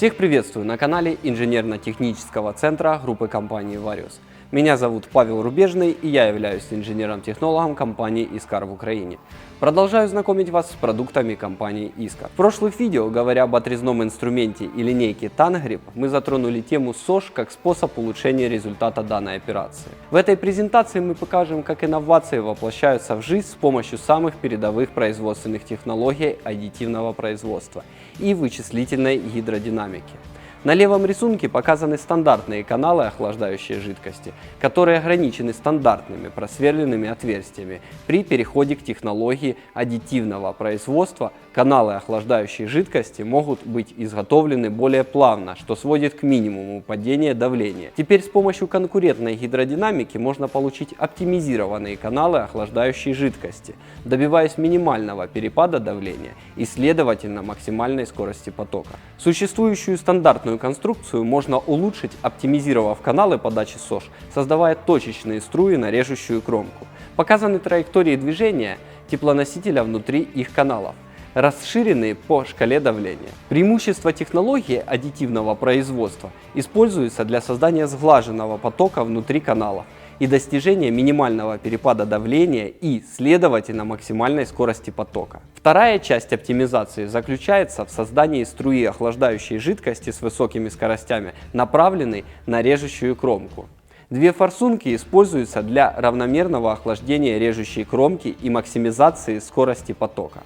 Всех приветствую на канале инженерно-технического центра группы компании Varius. Меня зовут Павел Рубежный и я являюсь инженером-технологом компании Искар в Украине. Продолжаю знакомить вас с продуктами компании Искар. В прошлых видео, говоря об отрезном инструменте и линейке Tanggrip, мы затронули тему СОЖ как способ улучшения результата данной операции. В этой презентации мы покажем, как инновации воплощаются в жизнь с помощью самых передовых производственных технологий аддитивного производства и вычислительной гидродинамики. На левом рисунке показаны стандартные каналы охлаждающей жидкости, которые ограничены стандартными просверленными отверстиями. При переходе к технологии аддитивного производства каналы охлаждающей жидкости могут быть изготовлены более плавно, что сводит к минимуму падение давления. Теперь с помощью конкурентной гидродинамики можно получить оптимизированные каналы охлаждающей жидкости, добиваясь минимального перепада давления и, следовательно, максимальной скорости потока. Существующую стандартную Стандартную конструкцию можно улучшить, оптимизировав каналы подачи СОЖ, создавая точечные струи на режущую кромку. Показаны траектории движения теплоносителя внутри их каналов расширенные по шкале давления. Преимущество технологии аддитивного производства используется для создания сглаженного потока внутри каналов, и достижения минимального перепада давления и, следовательно, максимальной скорости потока. Вторая часть оптимизации заключается в создании струи охлаждающей жидкости с высокими скоростями, направленной на режущую кромку. Две форсунки используются для равномерного охлаждения режущей кромки и максимизации скорости потока.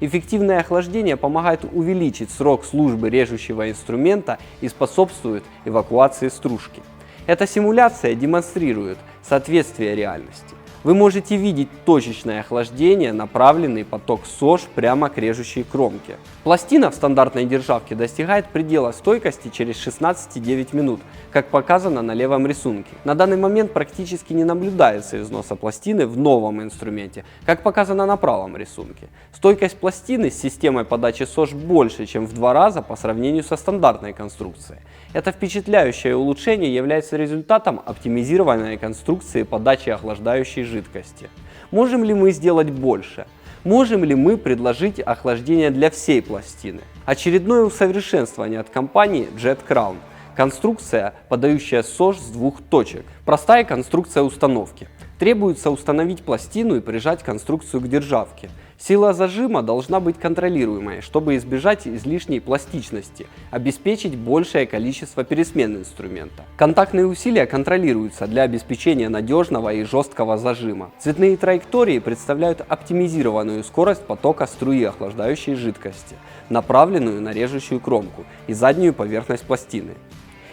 Эффективное охлаждение помогает увеличить срок службы режущего инструмента и способствует эвакуации стружки. Эта симуляция демонстрирует соответствие реальности. Вы можете видеть точечное охлаждение, направленный поток СОЖ прямо к режущей кромке. Пластина в стандартной державке достигает предела стойкости через 16,9 минут, как показано на левом рисунке. На данный момент практически не наблюдается износа пластины в новом инструменте, как показано на правом рисунке. Стойкость пластины с системой подачи СОЖ больше, чем в два раза по сравнению со стандартной конструкцией. Это впечатляющее улучшение является результатом оптимизированной конструкции подачи охлаждающей жидкости. Можем ли мы сделать больше? Можем ли мы предложить охлаждение для всей пластины? Очередное усовершенствование от компании Jet Crown. Конструкция, подающая СОЖ с двух точек. Простая конструкция установки. Требуется установить пластину и прижать конструкцию к державке. Сила зажима должна быть контролируемой, чтобы избежать излишней пластичности, обеспечить большее количество пересмен инструмента. Контактные усилия контролируются для обеспечения надежного и жесткого зажима. Цветные траектории представляют оптимизированную скорость потока струи охлаждающей жидкости, направленную на режущую кромку и заднюю поверхность пластины.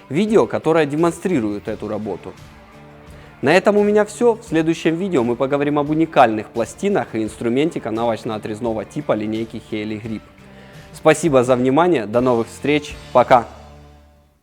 Видео, которое демонстрирует эту работу, на этом у меня все. В следующем видео мы поговорим об уникальных пластинах и инструменте канавочно-отрезного типа линейки Haley Grip. Спасибо за внимание, до новых встреч, пока!